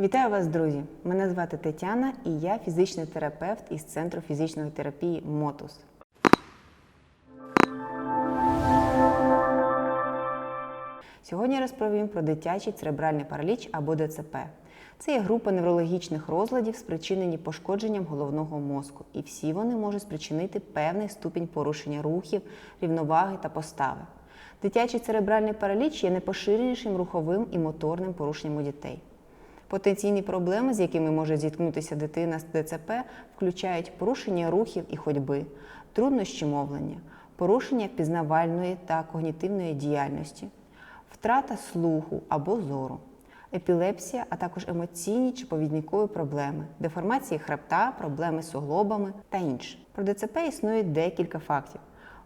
Вітаю вас, друзі! Мене звати Тетяна і я фізичний терапевт із Центру фізичної терапії МОТУС. Сьогодні розповім про дитячий церебральний параліч або ДЦП. Це є група неврологічних розладів, спричинені пошкодженням головного мозку, і всі вони можуть спричинити певний ступінь порушення рухів, рівноваги та постави. Дитячий церебральний параліч є найпоширенішим руховим і моторним порушенням у дітей. Потенційні проблеми, з якими може зіткнутися дитина з ДЦП, включають порушення рухів і ходьби, труднощі мовлення, порушення пізнавальної та когнітивної діяльності, втрата слуху або зору, епілепсія, а також емоційні чи повідникові проблеми, деформації хребта, проблеми з суглобами та інше. Про ДЦП існує декілька фактів.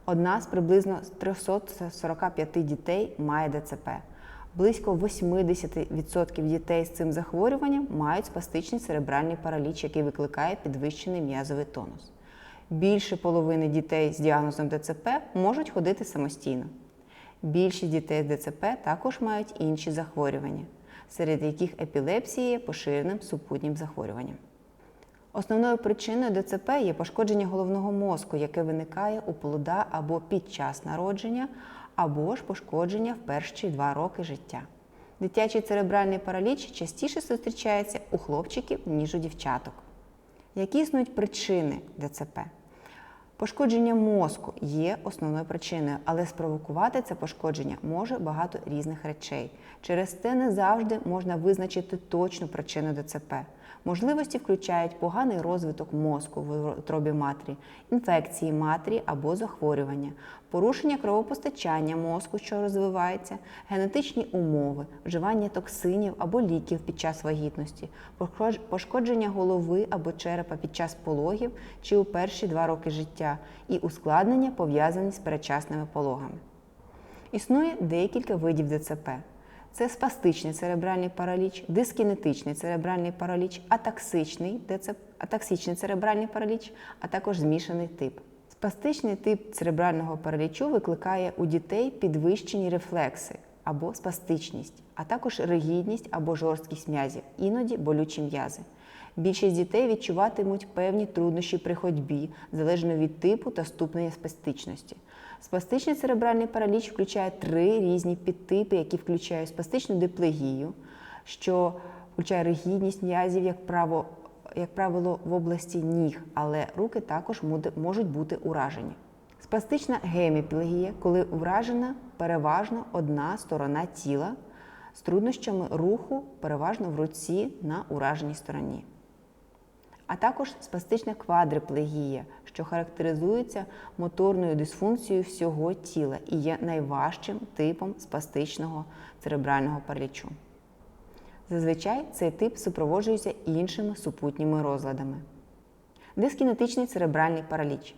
Одна з приблизно 345 дітей має ДЦП. Близько 80% дітей з цим захворюванням мають спастичний церебральний параліч, який викликає підвищений м'язовий тонус. Більше половини дітей з діагнозом ДЦП можуть ходити самостійно. Більшість дітей з ДЦП також мають інші захворювання, серед яких епілепсія є поширеним супутнім захворюванням. Основною причиною ДЦП є пошкодження головного мозку, яке виникає у плода або під час народження, або ж пошкодження в перші два роки життя. Дитячий церебральний параліч частіше зустрічається у хлопчиків, ніж у дівчаток. Які існують причини ДЦП? Пошкодження мозку є основною причиною, але спровокувати це пошкодження може багато різних речей. Через те не завжди можна визначити точну причину ДЦП. Можливості включають поганий розвиток мозку в утробі матері, інфекції матері або захворювання, порушення кровопостачання мозку, що розвивається, генетичні умови, вживання токсинів або ліків під час вагітності, пошкодження голови або черепа під час пологів чи у перші два роки життя, і ускладнення пов'язані з передчасними пологами. Існує декілька видів ДЦП. Це спастичний церебральний параліч, дискінетичний церебральний параліч, атаксичний, ДЦП, атаксичний церебральний параліч, а також змішаний тип. Спастичний тип церебрального паралічу викликає у дітей підвищені рефлекси або спастичність, а також ригідність або жорсткість м'язів, іноді болючі м'язи. Більшість дітей відчуватимуть певні труднощі при ходьбі, залежно від типу та ступеня спастичності. Спастичний церебральний параліч включає три різні підтипи, які включають спастичну диплегію, що включає ригідність м'язів, як право, як правило, в області ніг, але руки також можуть бути уражені. Спастична геміплегія, коли уражена переважно одна сторона тіла з труднощами руху, переважно в руці на ураженій стороні а також спастична квадриплегія, що характеризується моторною дисфункцією всього тіла і є найважчим типом спастичного церебрального паралічу. Зазвичай цей тип супроводжується іншими супутніми розладами. Дискінетичний церебральний параліч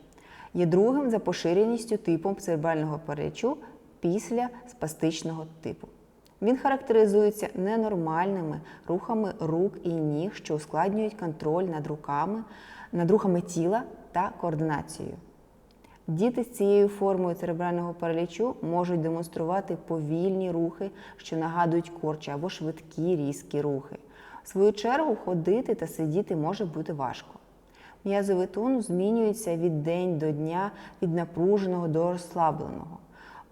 є другим за поширеністю типом церебрального паралічу після спастичного типу. Він характеризується ненормальними рухами рук і ніг, що ускладнюють контроль над руками, над рухами тіла та координацією. Діти з цією формою церебрального паралічу можуть демонструвати повільні рухи, що нагадують корчі або швидкі різкі рухи. В свою чергу ходити та сидіти може бути важко. М'язовий тонус змінюється від день до дня, від напруженого до розслабленого.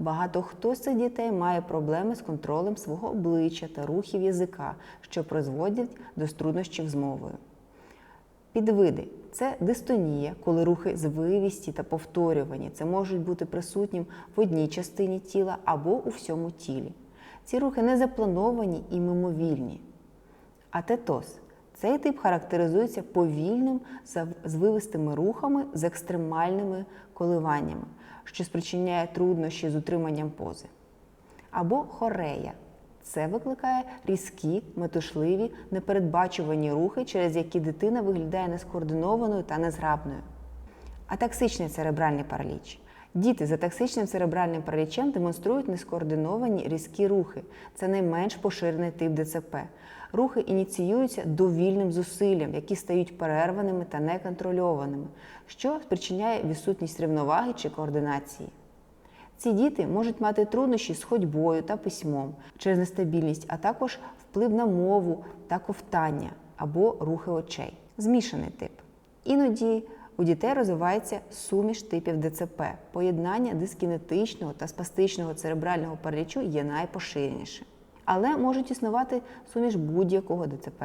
Багато хто з цих дітей має проблеми з контролем свого обличчя та рухів язика, що призводять до труднощів з мовою. Підвиди це дистонія, коли рухи звивісті та повторювані. Це можуть бути присутнім в одній частині тіла або у всьому тілі. Ці рухи не заплановані і мимовільні. Атетоз цей тип характеризується повільним звивистими рухами з екстремальними коливаннями що спричиняє труднощі з утриманням пози. Або хорея. Це викликає різкі, метушливі, непередбачувані рухи, через які дитина виглядає нескоординованою та незграбною. Атаксичний церебральний параліч. Діти з атаксичним церебральним паралічем демонструють нескоординовані різкі рухи. Це найменш поширений тип ДЦП. Рухи ініціюються довільним зусиллям, які стають перерваними та неконтрольованими, що спричиняє відсутність рівноваги чи координації. Ці діти можуть мати труднощі з ходьбою та письмом через нестабільність, а також вплив на мову та ковтання або рухи очей. Змішаний тип. Іноді у дітей розвивається суміш типів ДЦП. Поєднання дискінетичного та спастичного церебрального паралічу є найпоширеніше. Але можуть існувати суміш будь-якого ДЦП.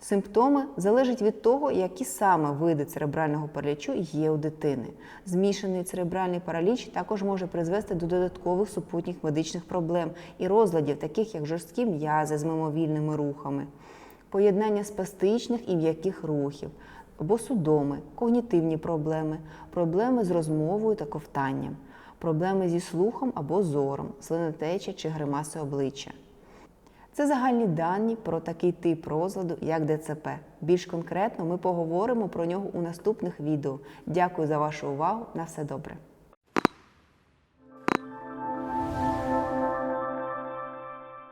Симптоми залежать від того, які саме види церебрального паралічу є у дитини. Змішаний церебральний параліч також може призвести до додаткових супутніх медичних проблем і розладів, таких як жорсткі м'язи з мимовільними рухами, поєднання спастичних і м'яких рухів, або судоми, когнітивні проблеми, проблеми з розмовою та ковтанням, проблеми зі слухом або зором, слинотеча чи гримаси обличчя. Це загальні дані про такий тип розладу, як ДЦП. Більш конкретно ми поговоримо про нього у наступних відео. Дякую за вашу увагу. На все добре.